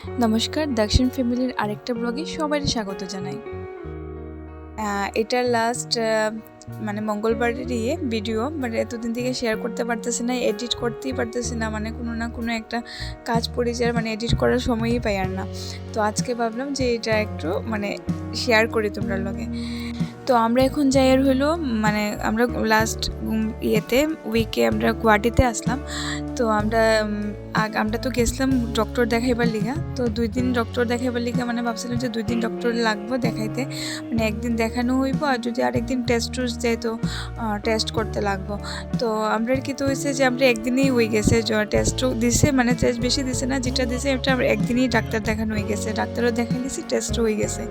নমস্কার, দক্ষিণ ফ্যামিলির আরেকটা ব্লগে সবাই স্বাগত জানাই। এটা লাস্ট মানে মঙ্গলবারের ইয়ে ভিডিও বাট এতদিন থেকে শেয়ার করতে পারতেছি না এডিট করতেই পারতেছি না মানে কোনো না কোনো একটা কাজ পড়ে যায় মানে এডিট করার সময়ই পাই আর না। তো আজকে ভাবলাম যে এটা একটু মানে শেয়ার করি তোমরা লগে। তো আমরা এখন যাই আর হলো মানে আমরা লাস্ট ইয়েতে উইকে আমরা গুয়াহাটিতে আসলাম। তো আমরা আমরা তো গেছিলাম ডক্টর দেখাইবার লিগা। তো দুই দিন ডক্টর দেখাইবার লিগা মানে ভাবছিলাম যে দুই দিন ডক্টর লাগবো দেখাইতে। মানে একদিন দেখানো হইব আর যদি আরেকদিন টেস্ট টুস দেয় তো টেস্ট করতে লাগবো। তো আমরা কি তো হয়েছে যে আমরা একদিনই হয়ে গেছে টেস্টও দিছে মানে টেস্ট বেশি দিছে না, যেটা দিছে এটা একদিনই ডাক্তার দেখানো হয়ে গেছে। ডাক্তারও দেখাইছি টেস্টও হয়ে গেছে।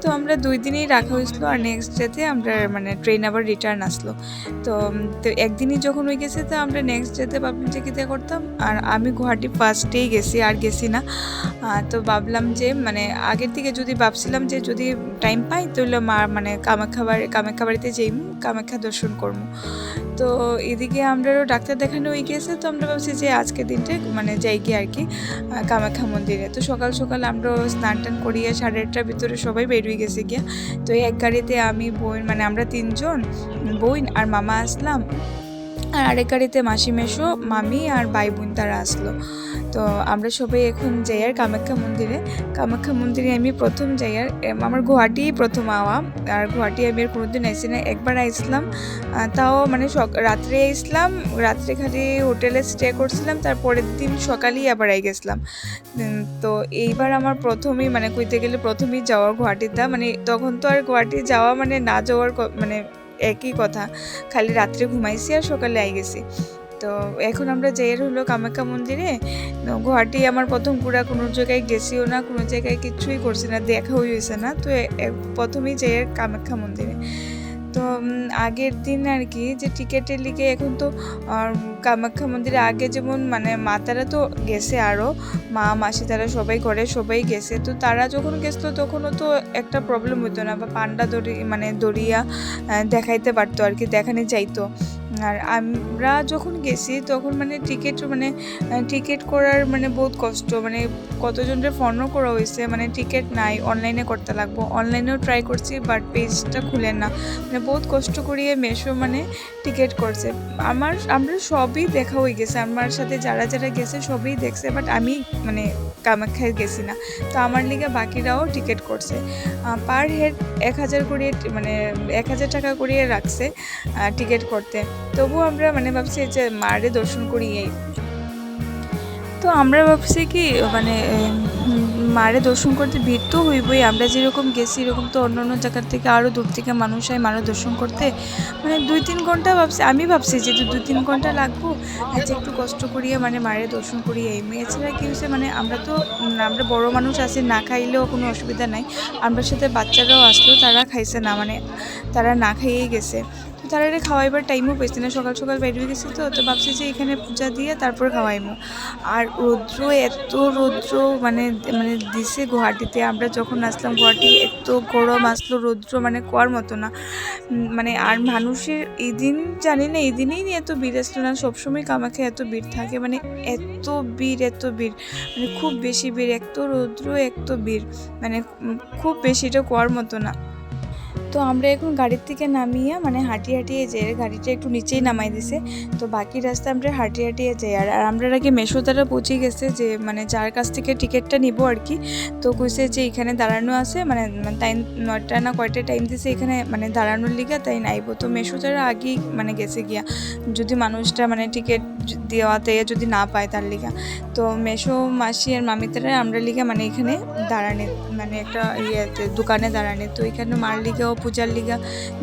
তো আমরা দুই দিনই রাখা হয়েছিল আর নেক্সট ডেতে আমরা মানে ট্রেন আবার রিটার্ন আসলো। তো তো একদিনই যখন ওই গেছে, তো আমরা নেক্সট ডেতে ভাবলাম যে করতাম? আর আমি গুয়াহাটি ফার্স্টেই গেছি, আর গেছি না। তো ভাবলাম যে মানে আগের থেকে যদি ভাবছিলাম যে যদি টাইম পাই, তাহলে মা মানে কামাখ্যা বাড়ি কামাখ্যা বাড়িতে যাই কামাখ্যা দর্শন করব তো এদিকে আমরাও ডাক্তার দেখানো হয়ে গেছে তো আমরা ভাবছি যে আজকের দিনটা মানে যাই গিয়ে আর কি কামাখ্যা মন্দিরে। তো সকাল সকাল আমরা স্নান টান করিয়ে সাড়ে আটটার ভিতরে সবাই বেরিয়ে গেছে গিয়া। তো এক গাড়িতে আমি, বোন মানে আমরা তিনজন, বোন আর মামা আসলাম। আর আরেক গাড়িতে মাসি মেশো মামি আর ভাই বোন তারা আসলো। তো আমরা সবাই এখন যাই আর কামাখ্যা মন্দিরে। কামাখ্যা মন্দিরে আমি প্রথম যাই আর আমার গুয়াহাটি প্রথম আওয়া। আর গুয়াহাটি আমি আর কোনোদিন আইসি না, একবার আইসলাম তাও মানে রাত্রে আইসলাম রাত্রে খালি হোটেলে স্টে করছিলাম, তারপরের দিন সকালেই আবার আই গেছিলাম। তো এইবার আমার প্রথমেই মানে কইতে গেলে প্রথমেই যাওয়া গুয়াহাটিতে মানে তখন তো আর গুয়াহাটি যাওয়া মানে না যাওয়ার মানে একই কথা। খালি রাত্রে ঘুমাইছি আর সকালে আই গেছি। তো এখন আমরা যাই হলো কামাখ্যা মন্দিরে গুয়াহাটি আমার প্রথম পুরা কোনো জায়গায় গেছিও না, কোনো জায়গায় কিচ্ছুই করছি না দেখা হয়েছে না। তো প্রথমেই যাই কামাখ্যা মন্দিরে। তো আগের দিন আর কি যে টিকেটের লিগে এখন তো কামাখ্যা মন্দিরে আগে যেমন মানে মাতারা তো গেছে আরও মা, মাসি তারা সবাই করে সবাই গেছে। তো তারা যখন গেছিল তখনও তো একটা প্রবলেম হতো না বা পান্ডা দড়ি মানে দড়িয়া দেখাইতে পারতো আর কি, দেখানো যাইতো আর আমরা যখন গেছি, তখন মানে টিকিট মানে টিকিট করার মানে বহুত কষ্ট। মানে কতজনের ফোনও করা হয়েছে মানে টিকিট নাই অনলাইনে করতে লাগবো। অনলাইনেও ট্রাই করছি বাট পেজটা খুলে না। মানে বহুত কষ্ট করিয়ে মেশো মানে টিকিট করছে। আমার, আমরা সবই দেখা হয়ে গেছে। আমার সাথে যারা যারা গেছে, সবই দেখছে বাট আমি মানে কামাখ্যায় গেছি না। তো আমার লিগে বাকিরাও টিকিট করছে। পার হেড এক হাজার করিয়ে মানে এক হাজার টাকা করিয়ে রাখছে টিকিট করতে। তবুও আমরা মানে ভাবছি যে মারে দর্শন করি এই তো আমরা ভাবছি কি মানে মারে দর্শন করতে ভিড় তো হইবই। আমরা যেরকম গেছি, এরকম তো অন্য অন্য জায়গার থেকে আরও দূর থেকে মানুষ হয় মারে দর্শন করতে। মানে দুই তিন ঘণ্টা ভাবছি, আমি ভাবছি যে দুই তিন ঘণ্টা লাগবো যে একটু কষ্ট করিয়ে মানে মারে দর্শন করিয়ে এই এছাড়া কী হয়েছে মানে আমরা তো আমরা বড় মানুষ আছি, না খাইলেও কোনো অসুবিধা নাই। আমরা সাথে বাচ্চারাও আসলো, তারা খাইছে না মানে তারা না খাইয়েই গেছে। তারা এটা খাওয়াইবার টাইমও পেয়েছে না। সকাল সকাল বেরিয়ে গেছে তো তো ভাবছি যে এখানে পূজা দিয়ে তারপর খাওয়াইবো আর রৌদ্র এত রৌদ্র মানে মানে দিছে গুয়াহাটিতে। আমরা যখন আসলাম গুয়াহাটি, এত গরম আসলো রৌদ্র মানে কোয়ার মতো না। মানে আর মানুষের এই দিন জানি না, এই দিনেই নিয়ে এত ভিড় আসলো না। সবসময় কামাখে এত ভিড় থাকে। মানে এত ভিড় এত ভিড়। মানে খুব বেশি ভিড়, এত রৌদ্র, এত ভিড়। মানে খুব বেশি এটা কোয়ার মতো না। তো আমরা এখন গাড়ির থেকে নামিয়ে মানে হাঁটিয়ে হাঁটিয়ে আর গাড়িটা একটু নিচেই নামাই দিছে। তো বাকি রাস্তা আমরা হাঁটিয়ে হাঁটিয়ে যাই। আর আমরা আগে মেশো তারা পৌঁছে গেছে যে মানে যার কাছ থেকে টিকিটটা নিব আর কি, তো কইছে যে এখানে দাঁড়ানো আছে মানে তাই নয়টা না কয়টা টাইম দিছে এখানে মানে দাঁড়ানোর লিগা, তাই নাইবো। তো মেশো তারা আগেই মানে গেছে গিয়া। যদি মানুষটা মানে টিকিট দেওয়াতে যদি না পায় তার লিগা। তো মেশো মাসি আর মামিতারা আমরা লিগা মানে এখানে দাঁড়ানে মানে একটা ইয়েতে, দোকানে দাঁড়ানে। তো এখানে মার লিগা ও পূজার লিগা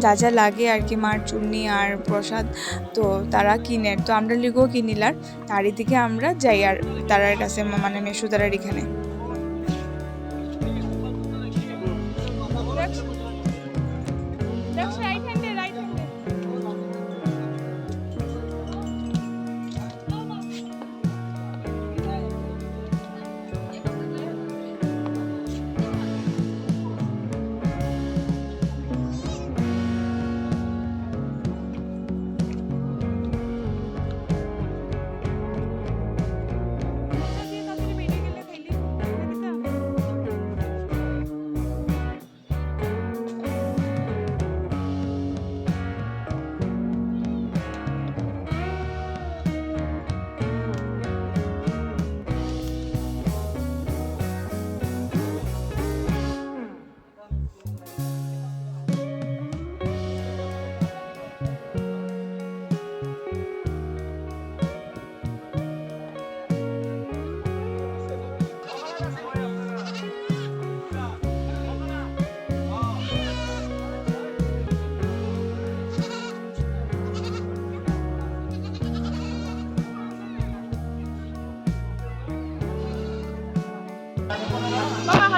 যা যা লাগে আর কি, মার চুন্নি আর প্রসাদ তো তারা কিনে। তো আমরা লিগেও কিনিলার আর এদিকে আমরা যাই আর তারার কাছে মানে মেশো তারার এখানে।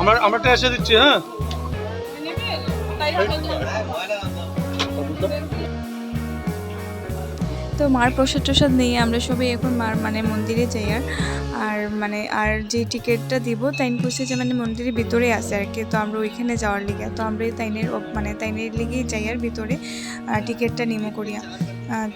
আমার আমারটা এসে দিচ্ছি হ্যাঁ? তো মার প্রসাদ টসাদ নিয়ে আমরা সবাই এখন মার মানে মন্দিরে যাই আর। আর মানে আর যে টিকিটটা দিব, তাইন কইছে যে মানে মন্দিরের ভিতরে আছে আর কি, তো আমরা ওইখানে যাওয়ার লিগে। তো আমরা তাইনের মানে তাইনের লিগেই যাই আর ভিতরে টিকিটটা নিমো করিয়া।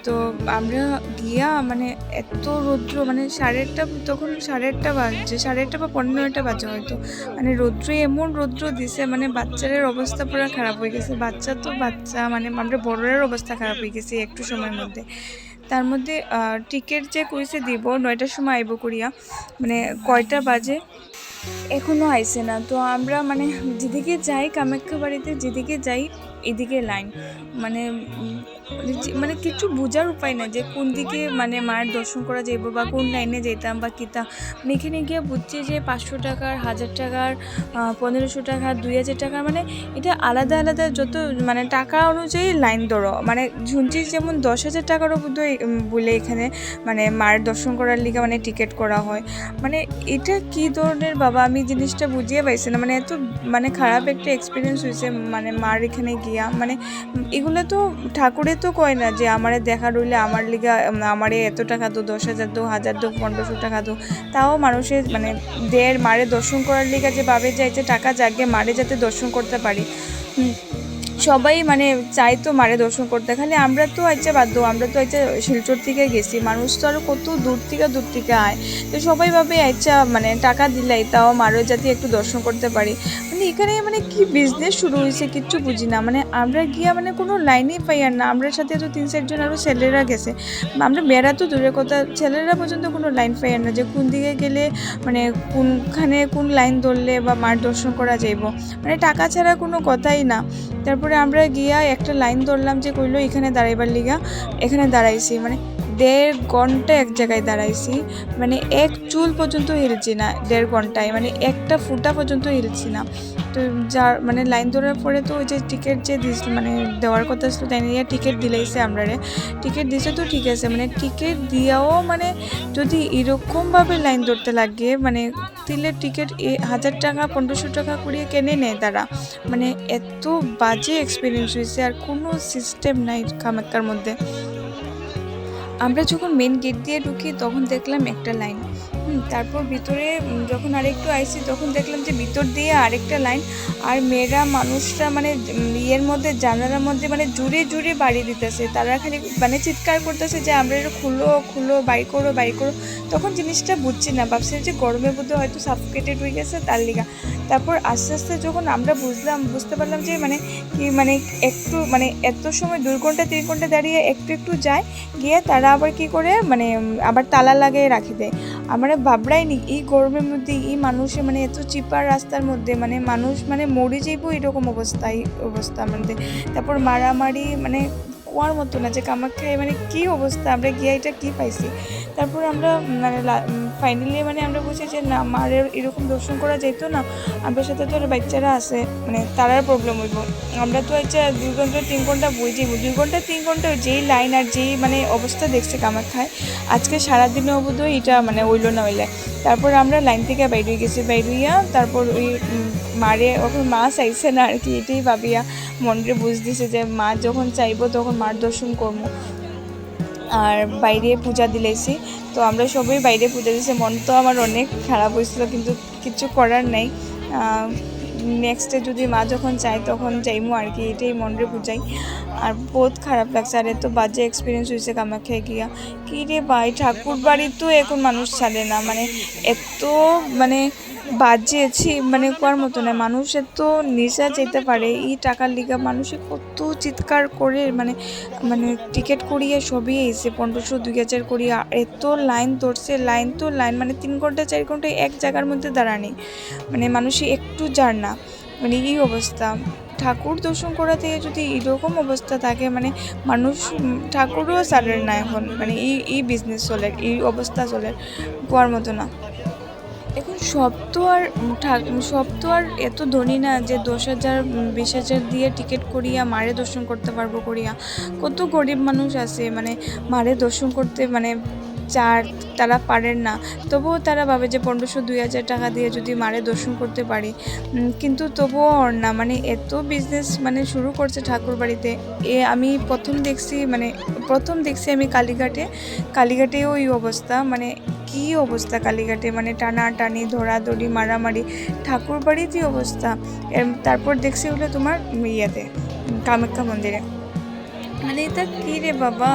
তো আমরা গিয়া মানে এত রৌদ্র মানে সাড়ে আটটা, তখন সাড়ে আটটা বাজছে সাড়ে আটটা বা পনেরো নয়টা বাজে হয়তো। মানে রৌদ্র, এমন রৌদ্র দিছে মানে বাচ্চাদের অবস্থা পুরো খারাপ হয়ে গেছে। বাচ্চা তো বাচ্চা মানে আমরা বড়দের অবস্থা খারাপ হয়ে গেছে একটু সময়ের মধ্যে। তার মধ্যে টিকিট যে কুইসে দিব, নয়টার সময় আইব করিয়া মানে কয়টা বাজে? এখনও আইসে না। তো আমরা মানে যেদিকে যাই, কামাখ্যা বাড়িতে যেদিকে যাই, এদিকে লাইন। মানে মানে কিছু বোঝার উপায় না যে কোন দিকে মানে মায়ের দর্শন করা যাইব বা কোন লাইনে যেতাম বা কিতা। মানে এখানে গিয়ে বুঝছি যে পাঁচশো টাকার, হাজার টাকার পনেরোশো টাকা দুই হাজার টাকা মানে এটা আলাদা আলাদা যত মানে টাকা অনুযায়ী লাইন ধরো। মানে শুনছি যেমন দশ হাজার টাকারও বোধহয় বলে এখানে মানে মায়ের দর্শন করার লিগে মানে টিকিট করা হয়। মানে এটা কি ধরনের বাবা? আমি জিনিসটা বুঝিয়ে পাইছি না। মানে এত মানে খারাপ একটা এক্সপিরিয়েন্স হয়েছে মানে মার এখানে গিয়া। মানে এগুলো তো ঠাকুরে তো কয় না যে আমারে দেখা রইলে আমার লিগা আমারে এত টাকা দো, দশ হাজার দো হাজার দো, পনেরোশো টাকা দো। তাও মানুষের মানে দের মারে দর্শন করার লিগা যে ভাবে যায় যে টাকা জাগে মারে যাতে দর্শন করতে পারি। সবাই মানে চাই তো মারে দর্শন করতে। খালি আমরা তো আচ্ছা বাধ্য, আমরা তো আচ্ছা শিলচর থেকে গেছি, মানুষ তো আরও কত দূর থেকে দূর থেকে আয়। তো সবাই ভাবে আচ্ছা মানে টাকা দিলাই তাও মারও যাতে একটু দর্শন করতে পারি। মানে এখানে মানে কি বিজনেস শুরু হয়েছে কিচ্ছু বুঝি না। মানে আমরা গিয়া মানে কোনো লাইনেই পাই আর না। আমরা সাথে তো তিন চারজন আরও ছেলেরা গেছে। আমরা বেড়া তো দূরের কথা, ছেলেরা পর্যন্ত কোনো লাইন পাই আর না যে কোন দিকে গেলে মানে কোনখানে কোন লাইন ধরলে বা মার দর্শন করা যাইব। মানে টাকা ছাড়া কোনো কথাই না। তারপরে আমরা গিয়া একটা লাইন ধরলাম যে কইলো, এখানে দাঁড়াইবার লিগা, এখানে দাঁড়াইছি। মানে দেড় ঘণ্টা এক জায়গায় দাঁড়াইছি। মানে এক চুল পর্যন্ত হিলছি না, দেড় ঘন্টায়। মানে একটা ফুটা পর্যন্ত হিলছি না। তো যার মানে লাইন ধরার পরে তো ওই যে টিকিট যে দিস মানে দেওয়ার কথা ছিল, তাই নিয়ে টিকিট দিলাইছে আমরা রে টিকিট দিছে তো ঠিক আছে মানে টিকিট দিয়াও মানে যদি এরকমভাবে লাইন ধরতে লাগে মানে তিলের টিকিট হাজার টাকা, পনেরোশো টাকা করিয়ে কেনে নেয় তারা। মানে এত বাজে এক্সপিরিয়েন্স হয়েছে আর কোনো সিস্টেম নাই কামাক্কার মধ্যে। আমরা যখন মেন গেট দিয়ে ঢুকি, তখন দেখলাম একটা লাইন তারপর ভিতরে যখন আরেকটু আইসি, তখন দেখলাম যে ভিতর দিয়ে আরেকটা লাইন আর মেয়েরা, মানুষরা মানে ইয়ের মধ্যে, জানালার মধ্যে মানে জুড়ে জুড়ে বাড়ি দিতেছে। তারা খালি মানে চিৎকার করতেছে যে, আমরা এটা খুলো খুলো বাই করো বাই করো। তখন জিনিসটা বুঝছি না। ভাবছি যে গরমে বোধহয় হয়তো সাফকেটেড হয়ে গেছে, তার লিগা। তারপর আস্তে আস্তে যখন আমরা বুঝলাম, বুঝতে পারলাম যে মানে কি মানে একটু মানে এত সময় দুই ঘণ্টা, তিন ঘণ্টা দাঁড়িয়ে একটু একটু যায়, গিয়ে তারা আবার কি করে মানে আবার তালা লাগিয়ে রাখি দেয়। আমরা ভাবরাই নি এই গরমের মধ্যে এই মানুষে মানে এত চিপার রাস্তার মধ্যে মানে মানুষ মানে মরে যাইব এরকম অবস্থা এই অবস্থার মধ্যে তারপর মারামারি মানে কুয়ার মতো না যে কামাখ্যায় মানে কি অবস্থা, আমরা গিয়ে এটা কী পাইছি? তারপর আমরা মানে ফাইনালি মানে আমরা বুঝি যে না মারের এরকম দর্শন করা যেত না। আমরা সাথে তো বাচ্চারা আছে মানে তারার প্রবলেম হইব। আমরা তো আচ্ছা দুই ঘণ্টা, তিন ঘণ্টা যাইব। দুই ঘণ্টা, তিন ঘণ্টা যেই লাইন আর যেই মানে অবস্থা দেখছে কামাখ্যায়, আজকে সারাদিনে অবধ এটা মানে হইল না হইলে। তারপর আমরা লাইন থেকে বাইরে গেছি বাইরিয়া তারপর ওই মারে ওখানে মা চাইছে না আর কি, এটাই ভাবিয়া মনরে বুঝ দিছে যে মা যখন চাইব তখন মার দর্শন করব। আর বাইরে পূজা দিলেছি। তো আমরা সবাই বাইরে পূজা দিয়েছি। মন তো আমার অনেক খারাপ হয়েছিল, কিন্তু কিছু করার নেই। নেক্সটে যদি মা যখন চায়, তখন যাইমু আর কি। এটাই মনরে বুঝাই আর বহুত খারাপ লাগছে। আর এত বাজে এক্সপিরিয়েন্স হয়েছে কামাখ্যায় গিয়া। কি রে ভাই ঠাকুর বাড়ি তো এখন মানুষ ছাড়ে না। মানে এত মানে বাজিয়েছি মানে কোয়ার মতো না। মানুষের তো নেশা যেতে পারে। এই টাকার লিগা মানুষে কত চিৎকার করে মানে মানে টিকিট করিয়ে সবই এসে, পনেরোশো, দুই হাজার করিয়া এত লাইন ধরছে, লাইন তো লাইন মানে তিন ঘণ্টা, চার ঘণ্টা এক জায়গার মধ্যে দাঁড়ানি। মানে মানুষে একটু যার না। মানে এই অবস্থা। ঠাকুর দর্শন করাতে যদি এরকম অবস্থা থাকে মানে মানুষ ঠাকুরও সারের না এখন। মানে এই এই বিজনেস চলে, এই অবস্থা চলে। কোয়ার মতো না। এখন সব তো আর সব তো আর এত ধনী না যে দশ হাজার বিশ হাজার দিয়ে টিকিট করিয়া মারে দর্শন করতে পারব করিয়া। কত গরিব মানুষ আছে মানে মারে দর্শন করতে মানে চার তারা পারেন না। তবুও তারা ভাবে যে পনেরোশো দুই হাজার টাকা দিয়ে যদি মারে দর্শন করতে পারি। কিন্তু তবুও না। মানে এত বিজনেস মানে শুরু করছে ঠাকুর বাড়িতে এ, আমি প্রথম দেখছি মানে প্রথম দেখছি আমি কালীঘাটে। কালীঘাটেও ওই অবস্থা। মানে কী অবস্থা কালীঘাটে? মানে টানা টানি ধরাধরি, মারামারি। ঠাকুর বাড়িতে অবস্থা। তারপর দেখছি হলো তোমার ইয়েতে কামাখ্যা মন্দিরে। মানে এটা কী রে বাবা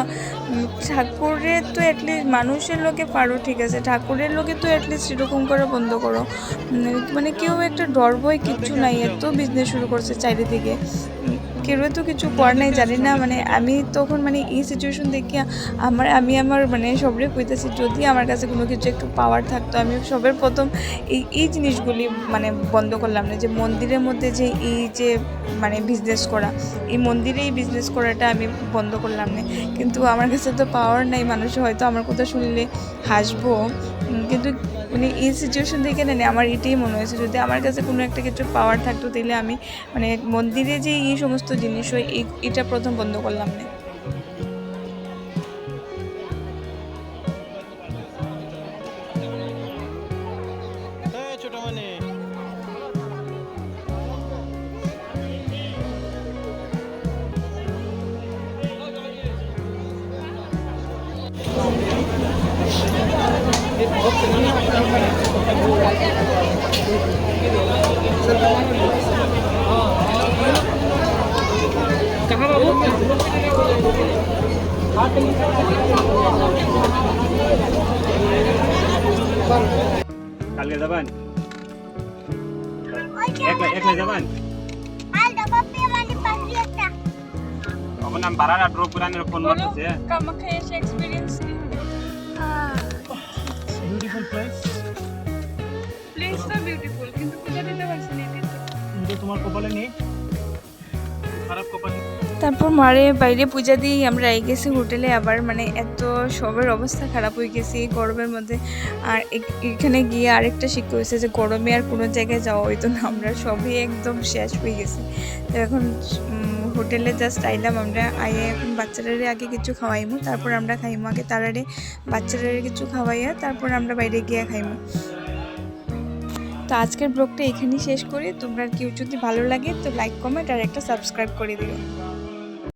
ঠাকুরের তো অ্যাটলিস্ট মানুষের লোকে পারো, ঠিক আছে? ঠাকুরের লোকে তো অ্যাটলিস্ট এরকম করে বন্ধ করো। মানে কেউ একটা ডর বই কিচ্ছু নাই, এত বিজনেস শুরু করছে চারিদিকে। কেউ তো কিছু কর নাই, জানি না মানে আমি তখন মানে এই সিচুয়েশন দেখিয়া আমার, আমি আমার মানে সবরে কইতেছি, যদি আমার কাছে কোনো কিছু একটু পাওয়ার থাকতো, আমি সবের প্রথম এই এই জিনিসগুলি মানে বন্ধ করলাম না, যে মন্দিরের মধ্যে যে এই যে মানে বিজনেস করা, এই মন্দিরে এই বিজনেস করাটা আমি বন্ধ করলাম না। কিন্তু আমার কাছে তো পাওয়ার নাই, মানুষ হয়তো আমার কথা শুনলে হাসবো। কিন্তু মানে এই সিচুয়েশন থেকে না আমার এটাই মনে হয়েছে, যদি আমার কাছে কোনো একটা কিছু পাওয়ার থাকতো, তাহলে আমি মানে মন্দিরে যে এই সমস্ত জিনিস হয় এটা প্রথম বন্ধ করলাম না কালকে যাবেন একলা একলা যাবেন তখন আমি বারার আট্রো পুরানের ফোন মারতেছে কামাখ্যা এসে এক্সপিরিয়েন্স beautiful place place তো বিউটিফুল কিন্তু পূজা দিতে পারছি না তোমার কপালে নেই। খারাপ কপাল। তারপর মারে বাইরে পূজা দিয়ে আমরা এই গেছি হোটেলে আবার মানে এত সবের অবস্থা খারাপ হয়ে গেছি এই গরমের মধ্যে। আর এখানে গিয়ে আরেকটা শিক্ষা হয়েছে যে গরমে আর কোনো জায়গায় যাওয়া হইতো না আমরা সবই একদম শেষ হয়ে গেছি। তো এখন হোটেলে জাস্ট আইলাম, আমরা আইয়া এখন বাচ্চারারে আগে কিছু খাওয়াইমু, তারপর আমরা খাইমু আগে তারারে বাচ্চারারে কিছু খাওয়াইয়া তারপর আমরা বাইরে গিয়ে খাইমু। তো আজকের ব্লগটা এখানেই শেষ করি, তোমরা কেউ যদি ভালো লাগে তো লাইক কমেন্ট আর একটা সাবস্ক্রাইব করে দিও।